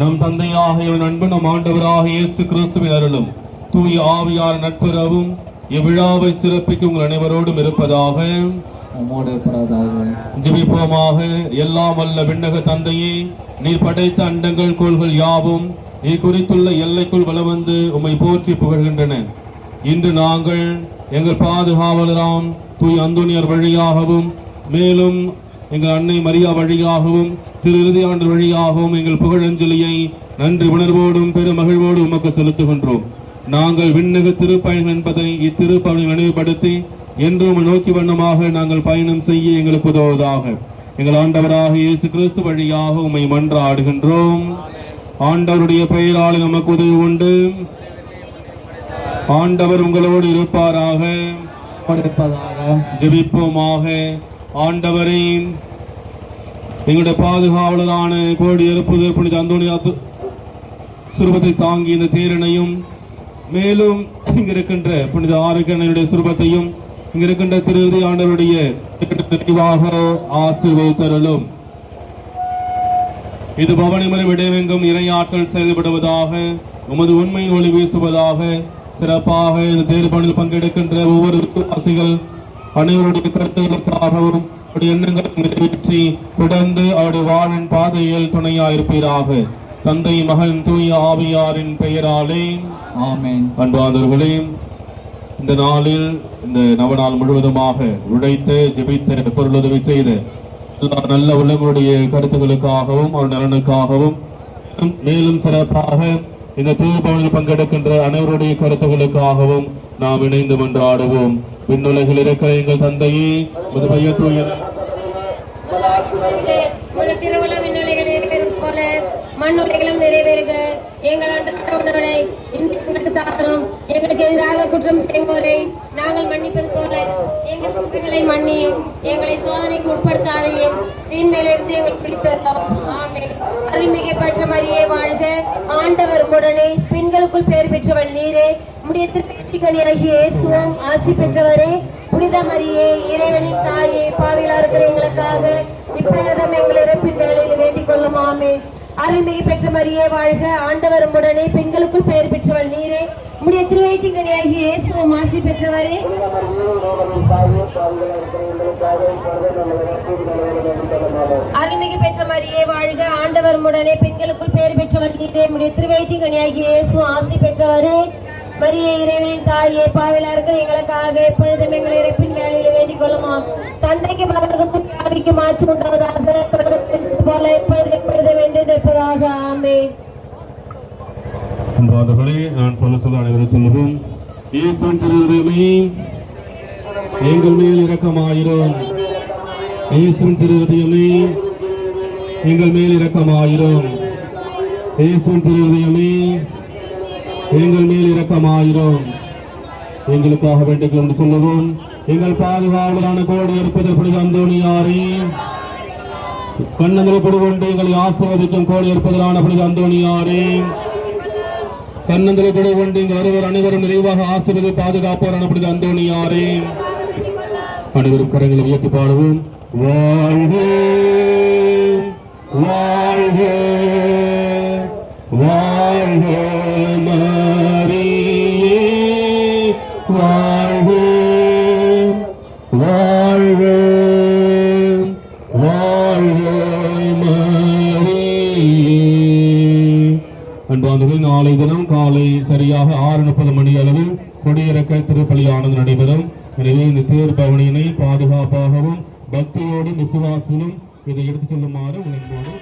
நம் தந்தையாக இவன் அன்பு நம் ஆண்டவராக இயேசு கிறிஸ்துவின் அருளும் தூய ஆவியார் நட்புறவும் இவ்விழாவை சிறப்பிக்கும் உங்கள் அனைவரோடும் இருப்பதாக. ஜிபிப்போமாக. எல்லாம் வல்ல விண்ணக தந்தையே நீர் படைத்த அண்டங்கள் கோள்கள் யாவும் நீ குறித்துள்ள எல்லைக்குள் வலம் வந்து உம்மை போற்றி புகழ்கின்றன. இன்று நாங்கள் எங்கள் பாதுகாவலராம் தூய் அந்தோனியர் வழியாகவும் மேலும் எங்கள் அன்னை மரியா வழியாகவும் திரு இறுதியாண்டு வழியாகவும் எங்கள் புகழஞ்சலியை நன்றி உணர்வோடும் பெருமகிழ்வோடும் உமக்கு செலுத்துகின்றோம். நாங்கள் விண்ணக திருப்பயணம் என்பதை இத்திருப்பயணம் நினைவுபடுத்தி என்றும் நோக்கி வண்ணமாக நாங்கள் பயணம் செய்ய எங்களுக்கு உதவுவதாக. எங்கள் ஆண்டவராக இயேசு கிறிஸ்து வழியாக உம்மை மன்றாடுகின்றோம். ஆண்டவருடைய பெயரால் நமக்கு உதவி உண்டு. ஆண்டவர் உங்களோடு இருப்பாராக. ஜெபிப்போமாக. ஆண்டவரே எங்களுடைய பாதுகாவலரான கோடி புனித அந்தோனியா சுருபத்தை சுரூபத்தை தாங்கி இந்த தேரனையும் மேலும் இங்கிருக்கின்ற புனித ஆரோக்கியனுடைய சுரூபத்தையும் இங்கிருக்கின்ற திரு ஆண்டவருடைய நிறைவாக ஆசீர்வதித்தருளும். இது பவனிமலை விடைவெங்கும் இறையாற்றல் செயல்படுவதாக உமது உண்மையின் ஒளி வீசுவதாக சிறப்பாக இந்த தேர்தலில் பங்கெடுக்கின்ற ஒவ்வொரு விசுவாசிகள் அனைவருடைய கருத்துகளுக்காகவும் அவருடைய எண்ணங்களை நிறைவேற்றி தொடர்ந்து அவருடைய வாழின் பாதையில் துணையாயிருப்பீராக. தந்தை மகன் தூய ஆவியாரின் பெயராலே. ஆமென். அன்பாதவர்களே இந்த நாளில் இந்த நவநாள் முழுவதுமாக உழைத்து ஜெபித்த பொருளுதவி செய்த நல்ல உள்ளங்களுடைய கருத்துக்களுக்காகவும் அவர் நலனுக்காகவும் மேலும் சிறப்பாக இந்த தூபவனில் பங்கெடுக்கின்ற அனைவருடைய கருத்துகளுக்காகவும் நாம் இணைந்து மன்றாடுவோம். விண்ணுலகில் இருக்கிற எங்கள் தந்தையே உமது பெயர் தூய முதல் போல மண்ணுலைகளும் நிறைவேறுக. எங்கள் அன்றாட உணவை இன்று எங்களுக்கு எங்களுக்கு எதிராக குற்றம் செய்வோரை நாங்கள் மன்னிப்பது போல. எங்கள் குற்றங்களை மன்னியும் எங்களை சோதனைக்கு உட்படுத்தாதையும் தீன்மையிலிருந்து எங்கள் பிடித்தோம் ஆமென் அருள்மிகு பெற்ற மரியே வாழ்க. ஆண்டவர் உடனே பெண்களுக்குள் பெயர் பெற்றவள் நீரே. உடைய திருப்பதிகனியாகிய இயேசுவோம் ஆசி பெற்றவரே. புனித மரியே இறைவனின் தாயே பாவிலா இருக்கிற எங்களுக்காக இப்பொழுதும் எங்கள் இறப்பின் வேலையில் வேண்டிக் கொள்ளும். ஆமே அருள்மிகு பெற்ற மரியே வாழ்க. ஆண்டவர் உடனே பெண்களுக்குள் பெயர் பெற்றவள் நீரே. உடைய திருவயிற்றிங்கனியாகிய இயேசுவும் ஆசி பெற்றவரே. அருள்மிகு பெற்ற மரியே வாழ்க. ஆண்டவர் உடனே பெண்களுக்குள் பெயர் பெற்றவர் நீரே உடைய திருவயிற்றிங்கனியாகிய இயேசு ஆசி பெற்றவரே. மரிய இறைவனின் தாயே பாவில இருக்கிற எங்களுக்காக எப்பொழுதும் எங்கள் இறப்பின் வேலையில வேண்டிக் கொள்ளுமா தந்தைக்கு மகனுக்கும் ஆவிக்கு மாற்றி உண்டாவதாக போல எப்பொழுது எப்பொழுது வேண்டும் இருப்பதாக ஆமே அன்பாதவர்களே நான் சொல்ல சொல்ல அனைவரும் சொல்லுவோம் இயேசுவின் திருவுதயமே எங்கள் மேல் இரக்கமாயிரும். இயேசுவின் திருவுதயமே எங்கள் மேல் இரக்கமாயிரும் இயேசுவின் திருவுதயமே எங்கள் மேல் இரக்கமாயிரும் எங்களுக்காக வேண்டுகள் என்று சொல்லுவோம். எங்கள் பாதுகாவலரான கோடி இருப்பது புனித அந்தோணியாரே கண்ணந்திரப்படு கொண்டு எங்களை ஆசிர்வதிக்கும் கோடி இருப்பதிலான புனித அந்தோணியாரே கண்ணந்திரை கொடு கொண்டு இங்கு வருவர் அனைவரும் நிறைவாக ஆசிரியரை பாதுகாப்பாரான புனித அந்தோணியாரே அனைவரும் கரங்களை உயர்த்தி பாடுவோம். வாழ்வே அன்பாந்தவர்களே நாளை தினம் காலை சரியாக ஆறு முப்பது மணி அளவில் கொடியிறக்க திருப்பலியானது நடைபெறும். எனவே இந்த தேர் பவனியினை பாதுகாப்பாகவும் பக்தியோடும் விசுவாசிலும் இதை எடுத்துச் செல்லுமாறு உணர்வோடு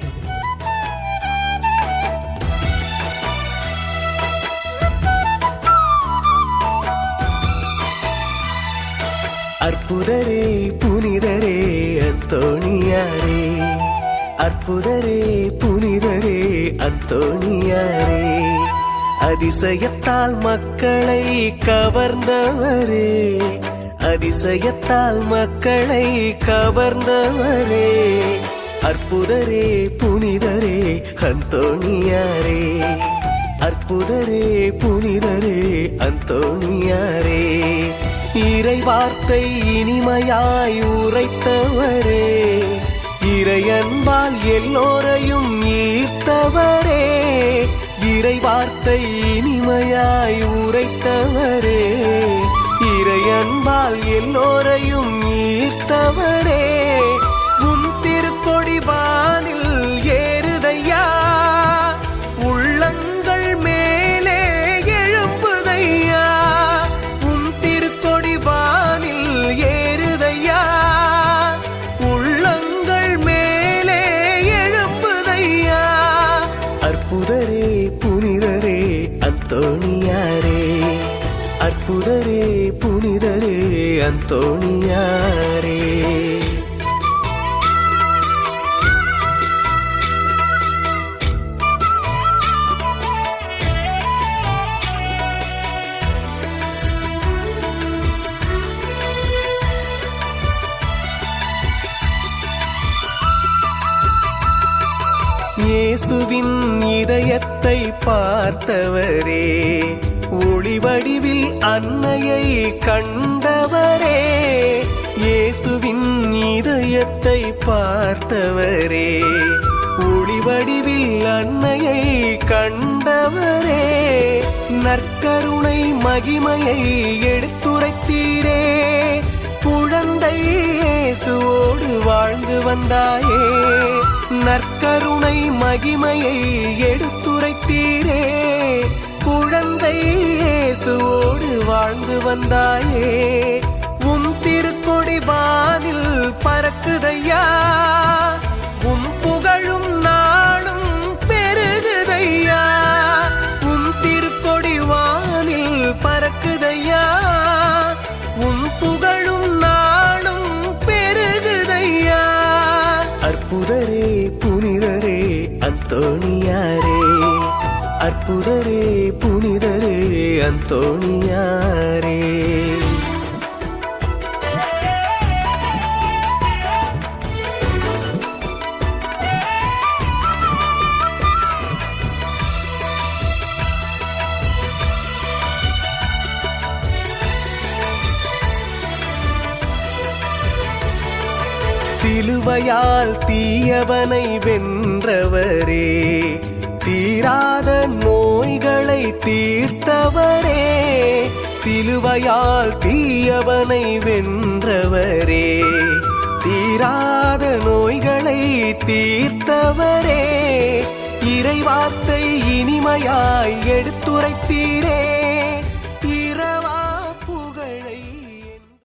அற்புதரே புனிதரே அத்தோணி அற்புதரே புனிதரே அந்தோணியாரே. அதிசயத்தால் மக்களை கவர்ந்தவரே. அதிசயத்தால் மக்களை கவர்ந்தவரே. அற்புதரே புனிதரே அந்தோணியாரே. அற்புதரே புனிதரே அந்தோணியாரே. இறை வார்த்தை இனிமையாய் உரைத்தவரே. இறையன்பால் எல்லோரையும் ஈர்த்தவரே இறை வார்த்தை இனிமையாய் உரைத்தவரே இறையன்பால் எல்லோரையும் ஈர்த்தவரே. புனிதரே அந்தோணியாரே இயேசுவின் இதயத்தை பார்த்தவரே ஒளி வடிவில் அன்னையை கண்டவரே இயேசுவின் இதயத்தை பார்த்தவரே. ஒளி வடிவில் அன்னையை கண்டவரே நற்கருணை மகிமையை எடுத்துரைத்தீரே. குழந்தை இயேசுவோடு வாழ்ந்து வந்தாயே நற்கருணை மகிமையை எடுத்துரைத்தீரே. தந்தை இயேசுவோடு வாழ்ந்து வந்தாயே. உம் திருக்கொடி வானில் பறக்குதையா. உம் புகழும் நாளும் பெருகுதையா. உம் திருக்கொடி வானில் பறக்குதையா. உம் புகழும் நாளும் பெருகுதையா. அற்புதரே புனிதரே அந்தோணியாரே. அற்புதரே அந்தோணியாரே சிலுவையால் தீயவனை வென்றவரே. தீராத நோய்களை தீர்த்தவரே சிலுவையால் தீயவனை வென்றவரே. தீராத நோய்களை தீர்த்தவரே இறைவார்த்தை இனிமையாய் எடுத்துரைத்தீரே.